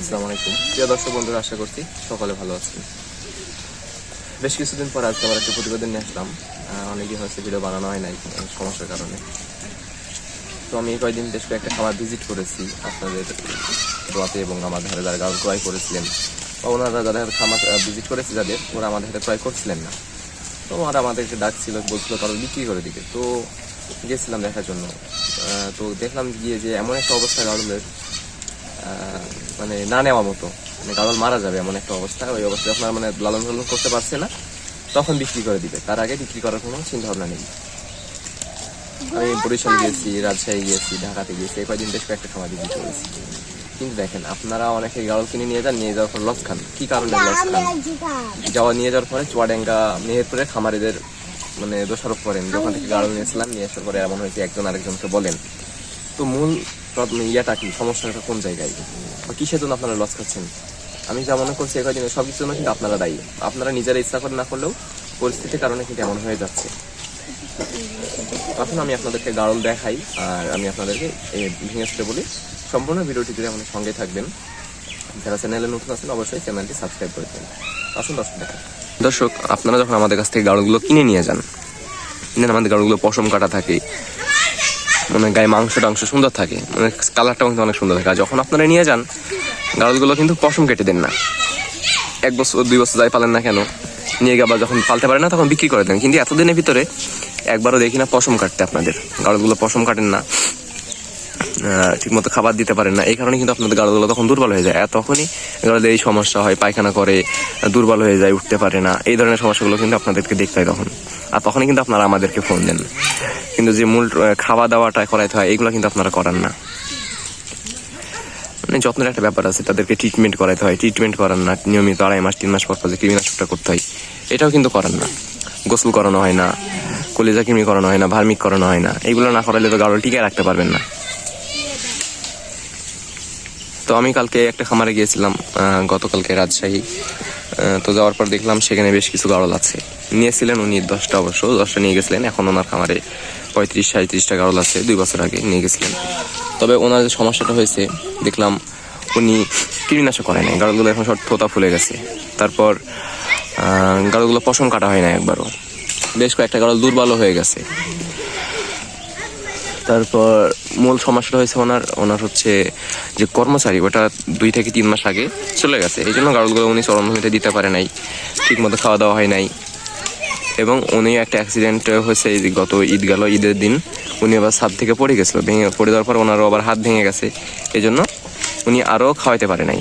আসসালামু আলাইকুম। প্রিয় দর্শক বন্ধুরা আশা করছি সকলে ভালো আছেন। বেশ কিছুদিন পর আজকে আবার একটা প্রতিবেদন নিয়ে আসলাম। অনেকদিন হয়েছে ভিডিও বানানো হয় নাই সমস্যার কারণে। তো আমি কয়েকদিন বেশ কয়েকটা খাবার ভিজিট করেছি আপনাদের দোয়াতে এবং আমার ধারে যারা গাছ ক্রয় করেছিলেন বা ওনারা যারা খামার ভিজিট করেছে যাদের ওরা আমাদের হাতে ক্রয় করছিলেন না। তো ওরা আমাদেরকে ডাকছিল বলছিল কারও বিক্রি করে দিবে। তো গেছিলাম দেখার জন্য। তো দেখলাম গিয়ে যে এমন একটা অবস্থা আহ, মানে না নেওয়া মতো। মানে গাড়ল মারা যাবে এমন একটা অবস্থা। ওই অবস্থায় আপনার মানে লালন পালন করতে পারছে না। তখন বিক্রি করে দিবে। তার আগে বিক্রি করার কোনো চিন্তা ভাবনা নেই। আমি বরিশাল গিয়েছি রাজশাহী গিয়েছি ঢাকাতে গিয়েছি। এই কয়দিন বেশ কয়েকটা খামার বিক্রি করেছি। কিন্তু দেখেন আপনারা অনেকে গাড়ল কিনে নিয়ে যান নিয়ে যাওয়ার পর লস খান। কি কারণে লস খান? যাওয়া নিয়ে যাওয়ার পরে চুয়াডাঙ্গা মেহেরপুরে খামারিদের মানে দোষারোপ করেন। যখন থেকে গাড়ল নিয়েছিলাম নিয়ে আসার পরে এমন হয়েছে একজন আরেকজনকে বলেন। তো মূল ইয়াটা কি? সমস্যাটা কোন জায়গায়? বা কিসের জন্য আপনারা লস খাচ্ছেন? আমি যা মনে করছি একদিন সব কিছুর জন্য কিন্তু আপনারা দায়ী। আপনারা নিজেরা ইচ্ছা করে না করলেও পরিস্থিতির কারণে কিন্তু এমন হয়ে যাচ্ছে। এখন আমি আপনাদেরকে গাড়ল দেখাই, আর আমি আপনাদেরকে ভেঙে আসতে বলি। সম্পূর্ণ ভিডিওটি যদি আমাদের সঙ্গে থাকবেন। যারা চ্যানেলে নতুন আছেন, অবশ্যই চ্যানেলটি সাবস্ক্রাইব করে দেবেন। আসুন দর্শক দেখেন দর্শক, আপনারা যখন আমাদের কাছ থেকে গাড়লগুলো কিনে নিয়ে যান আমাদের গাড়লগুলো পশম কাটা থাকে মানে গায়ে মাংস টাংস সুন্দর থাকে। মানে কালারটাও কিন্তু অনেক সুন্দর থাকে। আর যখন আপনারা নিয়ে যান গাড়লগুলো কিন্তু পশম কেটে দেন না। এক বছর, দুই বছর যাই পালেন না কেন, নিয়ে গিয়ে আবার যখন পালতে পারেন না, তখন বিক্রি করে দেন। কিন্তু এতদিনের ভিতরে একবারও দেখি না পশম কাটতে আপনাদের। গাড়লগুলো পশম কাটেন না। ঠিক মতো খাবার দিতে পারেন না। এই কারণে কিন্তু আপনাদের গাড়লগুলো তখন দুর্বল হয়ে যায়। আর তখনই গাড়লের এই সমস্যা হয়, পায়খানা করে, দুর্বল হয়ে যায়, উঠতে পারে না। এই ধরনের সমস্যাগুলো কিন্তু আপনাদেরকে দেখতে হয় তখন। আর তখনই কিন্তু আপনারা আমাদেরকে ফোন দেন। কিন্তু যে মূল খাওয়া দাওয়াটা করাইতে হয়, এগুলো কিন্তু আপনারা করান না। মানে যত্নের একটা ব্যাপার আছে, তাদেরকে ট্রিটমেন্ট করাইতে হয়। ট্রিটমেন্ট করান না, নিয়মিত আড়াই মাস, তিন মাস পর পর যে কৃমিনাশকটা করতে হয়, এটাও কিন্তু করান না। গোসল করানো হয় না, কলিজা কৃমি করানো হয় না, ভার্মিক করানো হয় না, এগুলো না করালে তো গাড়ল টিকে রাখতে পারবেন না। তো আমি কালকে একটা খামারে গিয়েছিলাম গতকালকে রাজশাহী তো যাওয়ার পর দেখলাম সেখানে বেশ কিছু গাড়ল আছে। নিয়েছিলেন উনি দশটা অবশ্য, দশটা নিয়ে গেছিলেন। এখন ওনার খামারে পঁয়ত্রিশ সাঁত্রিশটা গাড়ল আছে, দুই বছর আগে নিয়ে গেছিলেন। তবে ওনার যে সমস্যাটা হয়েছে, দেখলাম উনি কীটনাশক করে নাই গাড়লগুলো এখন সব থোতা ফুলে গেছে। তারপর গাড়লগুলো পশম কাটা হয় না একবারও। বেশ কয়েকটা গাড়ল দুর্বল হয়ে গেছে। তারপর মূল সমস্যাটা হয়েছে ওনার ওনার হচ্ছে যে কর্মচারী, ওটা দুই থেকে তিন মাস আগে চলে গেছে। এই জন্য গাড়লগুলো উনি চরমভূমিতে দিতে পারে নাই ঠিক মতো খাওয়া দাওয়া হয় নাই। এবং উনি একটা অ্যাক্সিডেন্ট হয়েছে গত ঈদ গেল, ঈদের দিন। উনি আবার ছাদ থেকে পড়ে গেছিল, ভেঙে, পড়ে যাওয়ার পর ওনারও আবার হাত ভেঙে গেছে। এই জন্য উনি আরও খাওয়াইতে পারে নাই।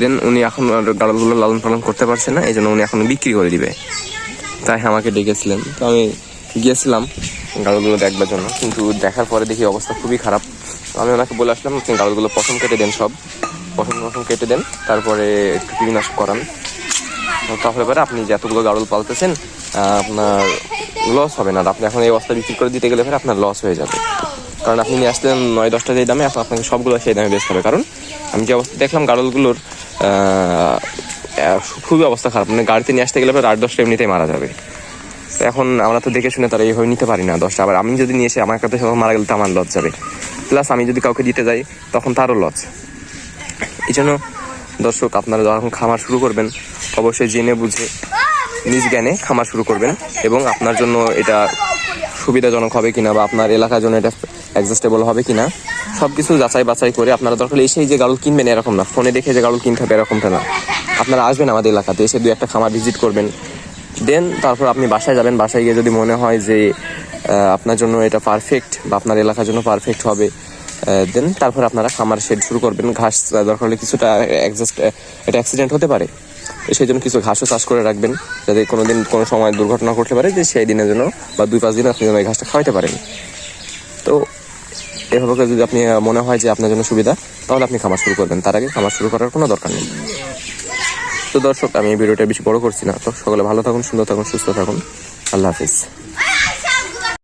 দেন উনি এখন গাড়লগুলো লালন পালন করতে পারছে না এই জন্য উনি এখন বিক্রি করে দিবে। তাই আমাকে ডেকেছিলেন। তো আমি গিয়েছিলাম গাড়লগুলো দেখবার জন্য, কিন্তু দেখার পরে দেখি অবস্থা খুবই খারাপ। তো আমি ওনাকে বলে আসলাম, আপনি গাড়লগুলো পশম কেটে দেন সব। পশম পশম কেটে দেন, তারপরে একটু কীটনাশক করান। তাহলে পরে আপনি যতগুলো গাড়ল পালতেছেন আপনার লস হবে না। আপনি এখন এই অবস্থা বিক্রি করে দিতে গেলে পরে আপনার লস হয়ে যাবে। কারণ আপনি নিয়ে আসলেন নয়, দশটা যেই দামে, এখন আপনাকে সবগুলো সেই দামে বেচতে হবে। কারণ আমি যে অবস্থা দেখলাম গাড়লগুলোর খুবই অবস্থা খারাপ। মানে গাড়িতে নিয়ে আসতে গেলে পরে আট, দশটা এমনিতেই মারা যাবে। তো এখন আমরা তো দেখে শুনে তারা এইভাবে নিতে পারি না দশটা। আবার আমি যদি নিয়ে এসে আমার কাছে সব মারা গেলে তো আমার লস যাবে। প্লাস আমি যদি কাউকে দিতে যাই, তখন তারও লস। এই জন্য দর্শক, আপনারা যখন খামার শুরু করবেন, অবশ্যই জেনে বুঝে নিজ জ্ঞানে খামার শুরু করবেন এবং আপনার জন্য এটা সুবিধাজনক হবে কিনা বা আপনার এলাকার জন্য এটা অ্যাডজাস্টেবল হবে কিনা সব কিছু যাচাই বাছাই করে আপনারা দরকার এসেই যে গাড়ল কিনবেন এরকম না, ফোনে দেখে যে গাড়ল কিনতে হবে এরকমটা না। আপনারা আসবেন আমাদের এলাকাতে, এসে দু একটা খামার ভিজিট করবেন, দেন তারপর আপনি বাসায় যাবেন, বাসায় গিয়ে যদি মনে হয় যে আপনার জন্য এটা পারফেক্ট বা আপনার এলাকার জন্য পারফেক্ট হবে দেন তারপর আপনারা খামার শেড শুরু করবেন। ঘাস দরকার হলে কিছুটা অ্যাডজাস্ট এটা অ্যাক্সিডেন্ট হতে পারে। সেই জন্য কিছু ঘাসও চাষ করে রাখবেন, যাতে কোনো দিন কোনো সময় দুর্ঘটনা ঘটতে পারে, যে সেই দিনের জন্য বা দুই, পাঁচ দিন আপনি যেন এই ঘাসটা খাওয়াইতে পারেন। তো এভাবে যদি আপনি মনে হয় যে আপনার জন্য সুবিধা, তাহলে আপনি খামার শুরু করবেন। তার আগে খামার শুরু করার কোনো দরকার নেই। তো দর্শক, আমি এই ভিডিওটা বেশি বড় করছি না। তো সকলে ভালো থাকুন, সুন্দর থাকুন, সুস্থ থাকুন। আল্লাহ হাফিজ।